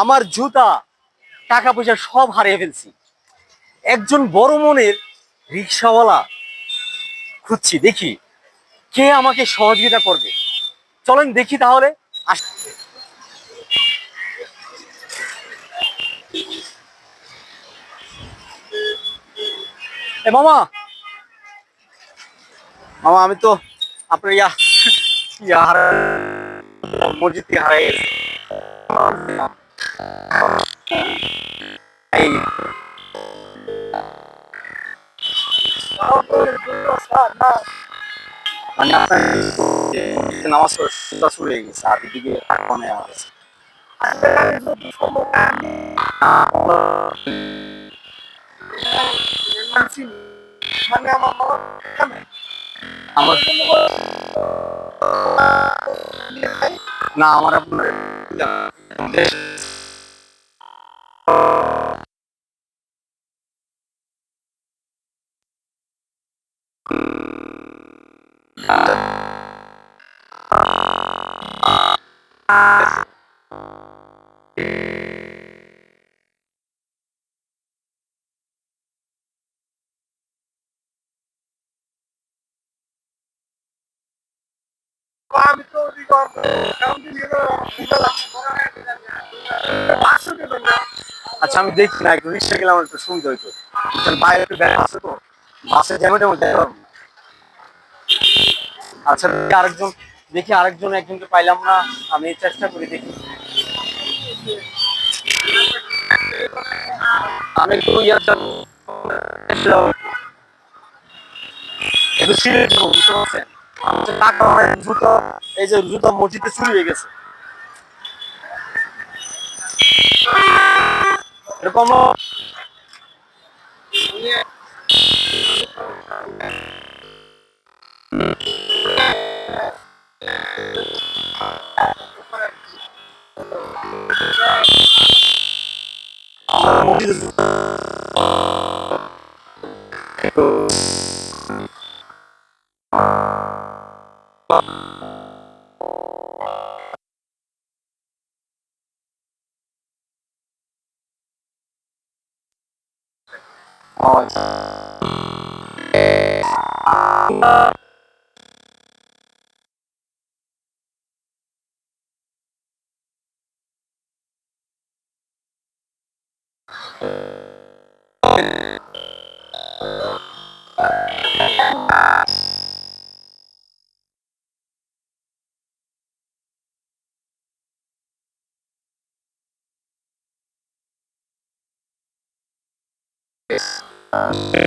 আমার জুতা টাকা পয়সা সব হারিয়ে ফেলছি। একজন বড় মনের রিক্সাওয়ালা খুঁজছি, দেখি কে আমাকে সহযোগিতা করবে। চলেন দেখি তাহলে। এ মামা। মামা, আমি তো আপনার ইয়া ইয়া হারা- মসজিদ থেকে হারাই গেছি এই মানে আপনার মসজিদে নামাজ পড়া শুরু হয়ে গেছে আর এদিকে কমে না আমার আপনার আমি আচ্ছা আমি না, একটু রিক্সা একটু হইতো। বাইরে একটু ব্যাগ আছে তো? বাসে যেমন তেমন আচ্ছা আরেকজন, দেখি আরেকজন, একজনকে পাইলাম না, আমি চেষ্টা করি দেখি। আমি একটু ইয়ার টাকা জুতো, এই যে জুতো মসজিদে চুরি হয়ে গেছে। এরকম all মসজিদে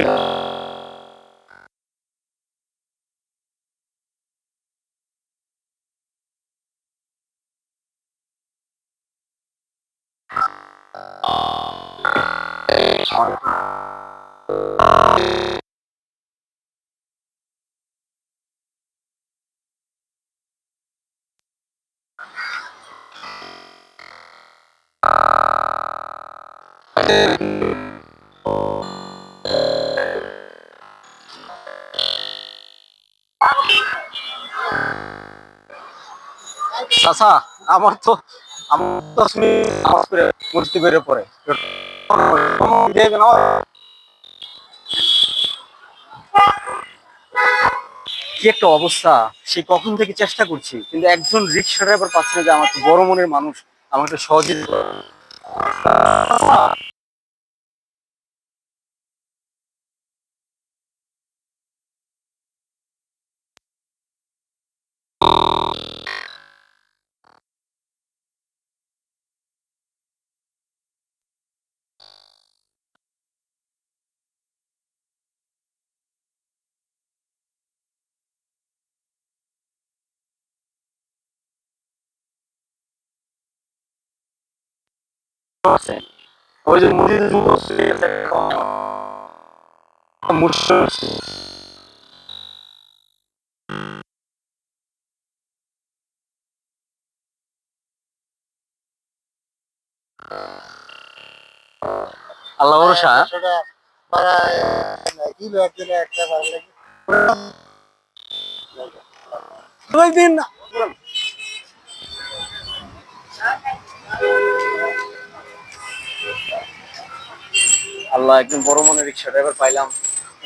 জুতো চাচা, আমার তো আমার তো বেরো পড়ে কি একটা অবস্থা, সে কখন থেকে চেষ্টা করছি, কিন্তু একজন রিক্সা ড্রাইভার পাচ্ছে না যে আমার তো বড় মনের মানুষ, আমাকে একটু সহজে ওই যে মসজিদে যুব আল্লাহ ভরসা। একটা ভালো লাগে দিন মাশাল্লাহ একজন বড় মনে রিক্সা ড্রাইভার পাইলাম।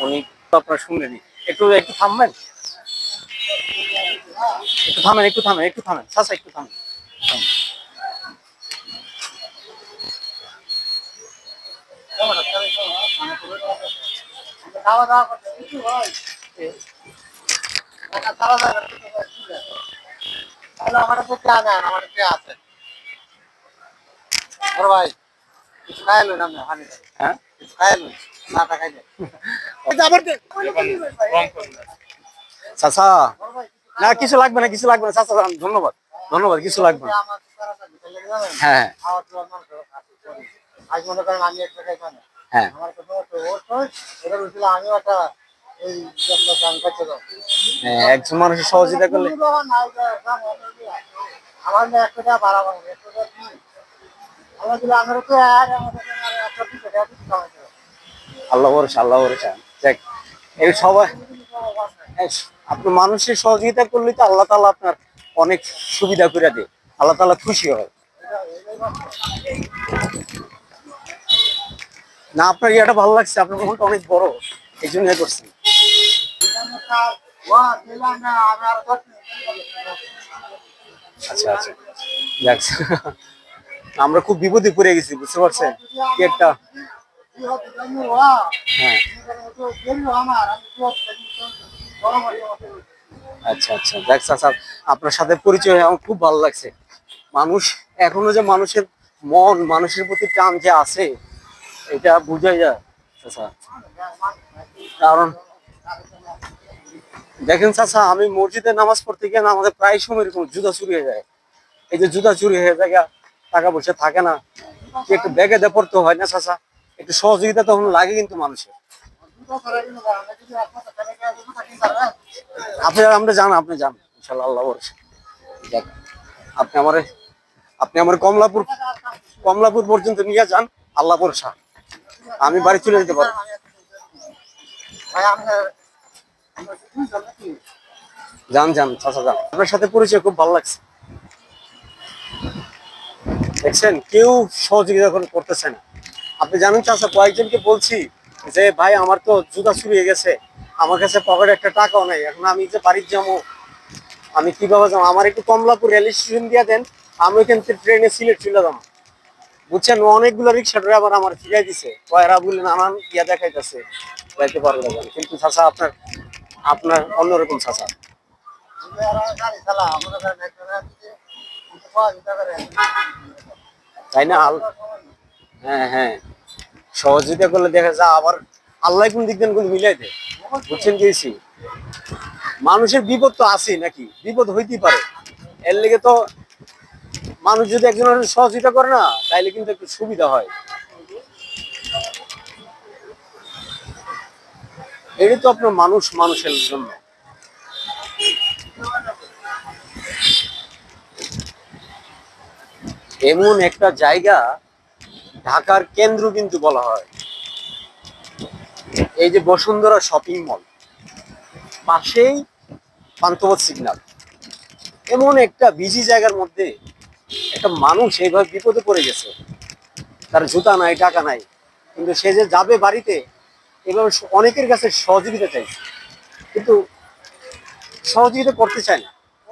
উনি তো আপনার শুনলেনি একটু একটু থামবেন? একটু থামেন একটু থামেন একটু থামেন। চাচা, একটু থামেন। খাওয়া দাওয়া? তাহলে আমার তো আমার আছে ভাই। চাচা কিছু না কিছু লাগবে না কিছু লাগবে না। চাচা ধন্যবাদ ধন্যবাদ কিছু লাগবে না। হ্যাঁ। মনে। হ্যাঁ। হ্যাঁ একজন মানুষের সহযোগিতা করলে আমার আপনি মানুষের সহযোগিতা করলে তো আল্লাহ তাআলা আপনার অনেক সুবিধা করে দেয়। আল্লাহ তাআলা খুশি হয়। না, আপনার ইয়েটা ভালো লাগছে, আপনার মনটা অনেক বড়, এই জন্য করছেন আচ্ছা আচ্ছা। আমরা খুব বিপদে পড়ে গেছি, বুঝতে পারছেন? কি একটা হ্যাঁ। আচ্ছা আচ্ছা। দেখ চাচা আপনার সাথে পরিচয় আমার খুব ভালো লাগছে। মানুষ, এখনও যে মানুষের মন, মানুষের প্রতি টান যে আছে, এটা বোঝাই যায় চাচা কারণ, দেখেন চাচা আমি মসজিদে নামাজ পড়তে গিয়ে আমাদের প্রায় সময় এরকম জুতা চুরি হয়ে যায়। এই যে জুতা চুরি হয়ে যায় টাকা পয়সা থাকে না। একটু ব্যাগে দিয়ে পড়তে হয় না, চাচা? একটু সহযোগিতা তখন লাগে কিন্তু মানুষের? আপনি আমরা জান আপনি যান, ইনশাল্লাহ আল্লাহ আপনি আমার আপনি আমার কমলাপুর কমলাপুর পর্যন্ত নিয়ে যান, আল্লাহ ভরসা। আমি বাড়ি চলে যেতে পারব? যান যান, চাচা, যান। আপনার সাথে পরিচয় খুব ভালো লাগছে। দেখছেন কেউ সহযোগিতা করে- করতেছে না আপনি জানেন চাচা কয়েকজনকে বলছি যে ভাই আমার তো জুতা হয়ে গেছে আমার কাছে পকেটে একটা টাকাও নাই এখন আমি যে বাড়ির যাব আমি কীভাবে যাব আমার একটু কমলাপুর রেল স্টেশন দিয়ে দেন আমি ওইখান থেকে ট্রেনে সিলেট চলে যাব বুঝছেন অনেকগুলো রিক্সা ড্রাইভার আমার ফিরাই দিছে কয়রা বলে নানান ইয়া দেখাইতেছে যাইতে পারবে কিন্তু চাচা আপনার আপনার অন্যরকম আমি গাড়ি চালা, আমাদের তাই না? আল- হ্যাঁ হ্যাঁ। সহযোগিতা করলে দেখা যায় আবার আল্লাহ কোন দিক কোন মিলাই দেয়। বুঝছেন গেছি মানুষের বিপদ তো আছে নাকি? বিপদ হইতেই পারে। এর লেগে তো মানুষ যদি একজনের সহযোগিতা করে না, তাইলে কিন্তু একটু সুবিধা হয়। এটাই তো আপনার মানুষ, মানুষের জন্য। এমন একটা জায়গা ঢাকার কেন্দ্র কিন্তু বলা হয়। এই যে বসুন্ধরা শপিং মল, পাশেই পান্তবত সিগন্যাল। এমন একটা বিজি জায়গার মধ্যে একটা মানুষ এইভাবে বিপদে পড়ে গেছে। তার জুতা নাই, টাকা নাই, কিন্তু সে যে যাবে বাড়িতে, এভাবে অনেকের কাছে সহযোগিতা চাইছে। কিন্তু সহযোগিতা করতে চায় না।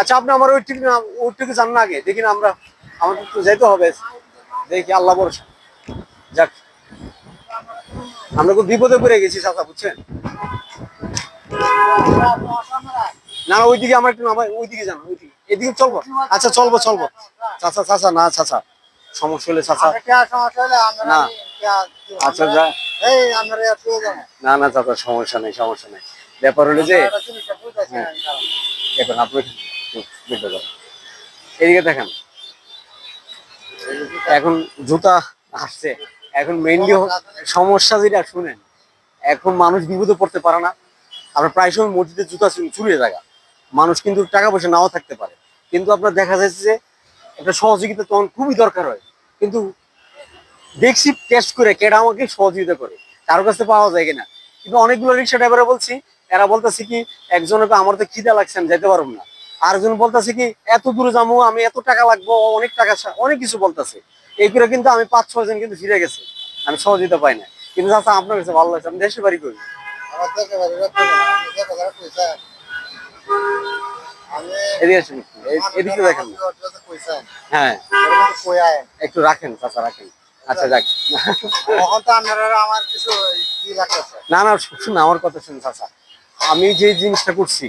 আচ্ছা আপনি আমার ওইটুকু না ওইটুকু জান না আগে। দেখি না আমরা আমাদের তো যেতে হবে। দেখি আল্লাহ ভরসা। যাক। আমরা খুব বিপদে পড়ে গেছি চাচা বুঝছেন? না না ওইদিকে আমার একটু নামাই ওইদিকে যান ওইদিকে। এদিকে চলবো? আচ্ছা চলবো চলবো। চাচা চাচা না চাচা। সমস্যা হলে চাচা আমরা না। আচ্ছা যা না। না চাচা সমস্যা নেই সমস্যা নেই। ব্যাপার হলো যে দেখুন, আপনি এদিকে দেখেন, এখন জুতা আসছে। এখন মেইনলি সমস্যা যেটা, শুনেন, এখন মানুষ বিপদে পড়তে পারে না। আমরা প্রায় সময় মসজিদে জুতা চুরি চুরি থাকা মানুষ কিন্তু টাকা পয়সা নাও থাকতে পারে। কিন্তু আপনার দেখা যাচ্ছে যে, একটা সহযোগিতা তখন খুবই দরকার হয়। কিন্তু দেখছি টেস্ট করে কেটা আমাকে সহযোগিতা করে। কারও কাছে পাওয়া যায় কিনা। কিন্তু অনেকগুলো রিক্সা ড্রাইভারে বলছি এরা বলতেছে কি একজনকে আমার তো খিদা লাগছে আমি যেতে পারব না। আরেকজন বলতেছে কি এত দূরে যাব আমি এত টাকা লাগবো অনেক টাকা অনেক কিছু বলতেছে। এই করে কিন্তু আমি পাঁচ ছয় জন কিন্তু ফিরে গেছে। আমি সহযোগিতা পাই না। কিন্তু চাচা আপনার কাছে ভালো লাগছে আমি দেশের বাড়ি করি এদিকে দেখেন। হ্যাঁ। একটু রাখেন চাচা রাখেন। আচ্ছা যাক। আমার কিছু না না শুনুন আমার কথা শুনুন চাচা। আমি যে জিনিসটা করছি,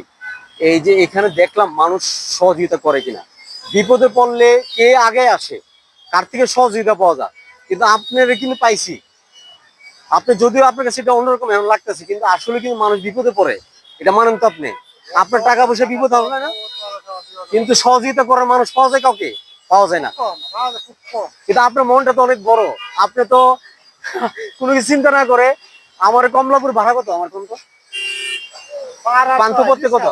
এই যে এখানে দেখলাম মানুষ সহযোগিতা করে কিনা। বিপদে পড়লে কে আগে আসে, কার থেকে সহযোগিতা পাওয়া যায়? কিন্তু আপনারা কিন্তু পাইছি। আপনি যদিও আপনার কাছে এটা অন্যরকম এমন লাগতেছে, কিন্তু আসলে কিন্তু মানুষ বিপদে পড়ে। এটা মানেন তো আপনি। আপনার টাকা পয়সা বিপদ হবে না? কিন্তু সহযোগিতা করার মানুষ যায় কাউকে? পাওয়া যায় না। কিন্তু আপনার মনটা তো অনেক বড়। আপনি তো কোনো কিছু চিন্তা না করে, আমার কমলাপুর ভাড়া কত? আমার কোন পান্থপথে কত।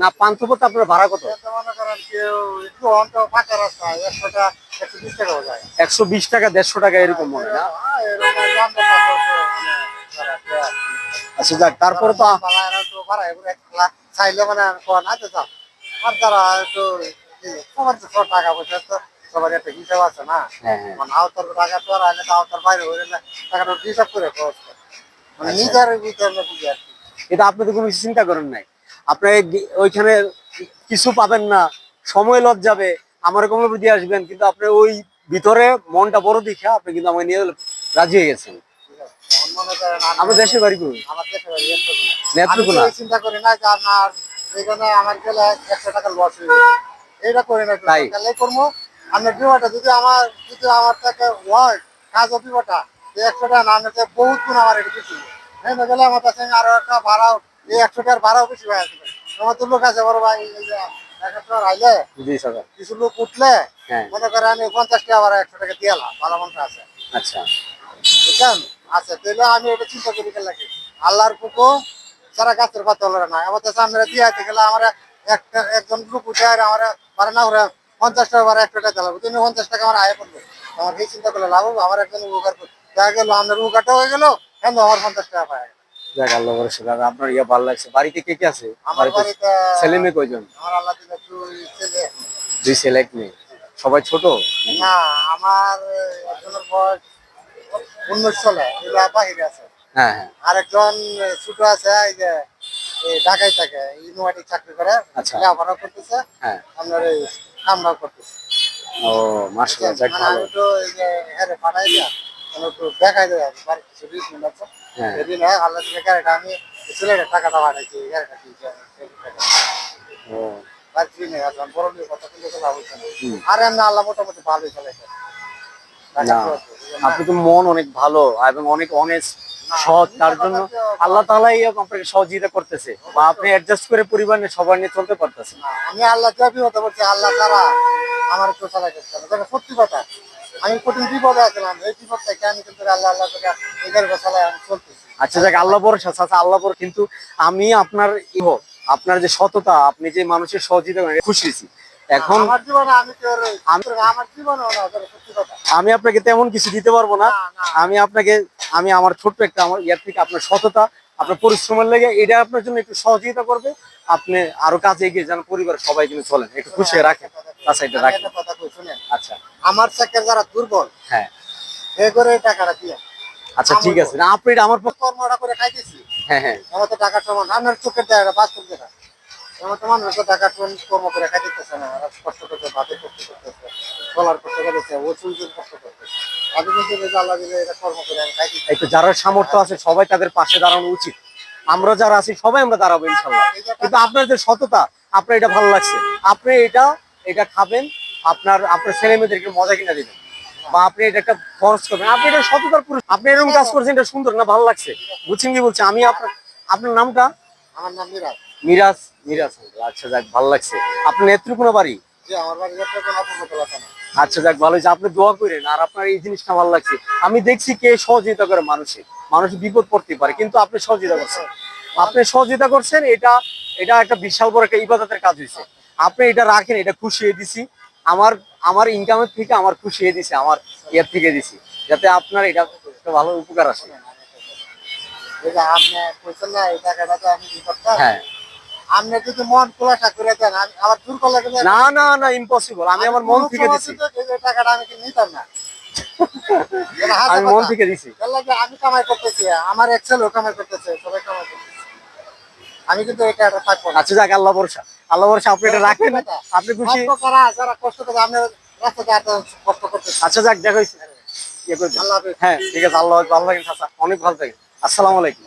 না পান্থপথে আপনার ভাড়া কত মনে একশো বিশ টাকা দেড়শো টাকা এরকম মনে না হ্যাঁ, মানে। আচ্ছা যাক তারপরে তো চাইলে মানে আর যারা একটু টাকা পয়সা তো সবার একটা হিসাব আছে না হ্যাঁ হ্যাঁ মানে আওতার টাকা তো আর আইলে তো আওতার বাইরে হইলে না টাকাটা হিসাব করে খরচ করে। মানে আচ্ছা। নিজের ভিতরে বুঝি আর কি। কিন্তু আপনি তো কোনো কিছু চিন্তা করেন নাই। আপনি গে- ওইখানে কিছু পাবেন না সময় লজ যাবে আমার কমলাপুর দিয়ে আসবেন কিন্তু আপনি ওই ভিতরে মনটা বড় দেখে আপনি কিন্তু আমাকে নিয়ে রাজি হয়ে গেছেন। করেন আমরা দেশের বাড়ি দেশে বাড়ি নেত্রকোনা। এই চিন্তা করি না যে আপনার এখানে আমার গেলে একশো টাকা লস হয়ে গেছে এইটা করি না তাই? করব। আপনার বিমাটা যদি আমার যদি আমার টাকা হয় কাজ বিমাটা একশো টাকা না বহুত গুণ আমার এটা কিছু হ্যাঁ না আমার কাছে আরও একটা ভাড়াও এই একশো টাকার ভাড়াও বেশি হয়ে আসবে আমার তো লোক আছে বড় ভাই এই যে এক আইলে কিছু লোক উঠলে হ্যাঁ। মনে করেন পঞ্চাশ টাকা ভাড়া একশো টাকা ভালো আছে। আচ্ছা। বুঝছেন? আচ্ছা তাহলে আমি এটা চিন্তা করি লাগে? আল্লাহর পুকুর সারা গাছের পাতা হলো না। আমার দিয়ে আইতে গেলে আমার একটা একজন লোক উঠে আর আমার পারে না ওরা পঞ্চাশ টাকা একটা টাকা তুমি পঞ্চাশ টাকা আমার আয় করবে আমার এই চিন্তা করলে লাভ হবে আমার একজন উপকার করবে। দেখা গেল আপনার উপকারটা হয়ে গেল কেন আমার পঞ্চাশ টাকা পায় যাক আল্লাহ ভরসা দাদা আপনার ইয়ে ভালো লাগছে। বাড়িতে কে কে আছে? আমার বাড়িতে ছেলে মেয়ে কয়জন? আমার আল্লাহ দিলে দুই ছেলে। দুই ছেলে এক মেয়ে। সবাই ছোট? না আমার একজনের বয়স উনিশ সালে এগুলা বাহিরে আছে। হ্যাঁ হ্যাঁ। আরেকজন ছোট আছে এই যে ঢাকায় থাকে ইউনিভার্সিটি চাকরি করে। আচ্ছা। লেখাপড়া করতেছে হ্যাঁ। আপনার এই কামরাও করতেছে। ও মাসাল্লাহ যাক মানে ভালো। তো এই যে হেরে পাঠাই দিয়া দেখাই দেয় বাড়ি কিছু রিজমেন্ট আছে সেদিন আল্লাহ দিলে গাড়িটা আমি ছেলেটা টাকাটা পাঠাইছি গাড়িটা কিনছে বাড়ি কিনে আসলাম বড় কথা কিন্তু তো লাভ হচ্ছে না হুম। আর এমনি আল্লাহ মোটামুটি ভালোই চালাইছে আপনি তো মন অনেক ভালো এবং অনেক অনেস্ট সৎ তার জন্য আল্লাহ তালাই আপনাকে সহযোগিতা করতেছে। বা আপনি অ্যাডজাস্ট করে পরিবার নিয়ে সবার নিয়ে চলতে পারতেছেন। আমি আল্লাহ চাপি হতে বলছি আল্লাহ তারা আমার সত্যি কথা আমি কঠিন বিপদে আছিলাম এই বিপদ থেকে আমি কিন্তু আল্লাহ আল্লাহ করে গাড়ি আমি চলতেছি। আচ্ছা যাক আল্লাহ ভরসা আচ্ছা আল্লাহ ভরসা। কিন্তু আমি আপনার ইহ আপনার যে সততা আপনি যে মানুষের সহযোগিতা করেন খুশি হয়েছি। এখন আমি আপনাকে তেমন কিছু দিতে পারব না। আমি আপনাকে আমি আমার ছোট্ট একটা আমার ইয়ার থেকে আপনার সততা আপনার পরিশ্রমের লেগে এটা আপনার জন্য একটু সহযোগিতা করবে। আপনি আরও কাজে এগিয়ে যান পরিবারের সবাই কিন্তু চলেন। একটু খুশি রাখেন আচ্ছা এটা রাখেন। আচ্ছা। আমার চাকরি যারা দুর্বল হ্যাঁ। এ করে টাকাটা দিয়ে। আচ্ছা ঠিক আছে। না আপনি এটা আমার পক্ষে কর্মটা করে খাইতেছি। হ্যাঁ হ্যাঁ। আমার তো টাকা সমান আপনার চোখের দেখা বাস্তব দেখা আমার তো মানুষ তো টাকা টন- কর্ম করে খাইতেছে না কষ্ট করতে ভাতে কষ্ট করতেছে চলার কষ্ট করতেছে ও কষ্ট যারা সামর্থ্য আছে সবাই তাদের পাশে দাঁড়ানো উচিত। আমরা যারা আছি সবাই আমরা দাঁড়াবো ইনশাল্লাহ। কিন্তু আপনার যে সততা আপনার এটা ভালো লাগছে। আপনি এটা এটা খাবেন আপনার আপনার ছেলে মেয়েদেরকে মজা কিনা দিবেন। বা আপনি এটা একটা খরচ করবেন। আপনি এটা সততার পুরুষ। আপনি এরকম কাজ করছেন এটা সুন্দর না ভালো লাগছে। বুঝছেন কি বলছে? আমি আপনার আপনার নামটা? আমার নাম মিরাজ। মিরাজ মিরাজ। আচ্ছা যাক ভালো লাগছে। আপনার নেত্রকোনা বাড়ি? আমার বাড়ি আচ্ছা যাক ভালো আপনি দোয়া করেন আর আপনার এই জিনিসটা ভালো লাগছে। আমি দেখছি কে সহযোগিতা করে মানুষের মানুষ বিপদ পড়তে পারে কিন্তু আপনি সহযোগিতা করছেন। আপনি সহযোগিতা করছেন এটা এটা একটা বিশাল বড় একটা ইবাদতের কাজ হয়েছে। আপনি এটা রাখেন এটা খুশি হয়ে দিছি। আমার আমার ইনকামের থেকে আমার খুশি হয়ে দিছে আমার ইয়ের থেকে দিছি। যাতে আপনার এটা ভালো উপকার আসে। হ্যাঁ। আপনি যদি মন খোলাসা করে দেন আমি আবার দূর করলে কিন্তু না না না ইম্পসিবল আমি আমার মন থেকে দিছি। কিন্তু এই যে টাকাটা আমি কি নিতাম না। এটা আমি মন থেকে দিছি। আমি কামাই করতেছি আমার এক কামাই করতেছে সবাই কামাই করতেছে। আমি কিন্তু এটা একটা থাকব আচ্ছা যাক আল্লাহ ভরসা। আল্লাহ ভরসা আপনি এটা রাখেন। আপনি খুশি? কষ্ট করা যারা কষ্ট করে আপনি রাস্তাতে এত কষ্ট করতেছে। আচ্ছা যাক দেখো ইয়ে হ্যাঁ ঠিক আছে আল্লাহ ভালো চাচা। অনেক ভালো থাকেন। আসসালামু আলাইকুম।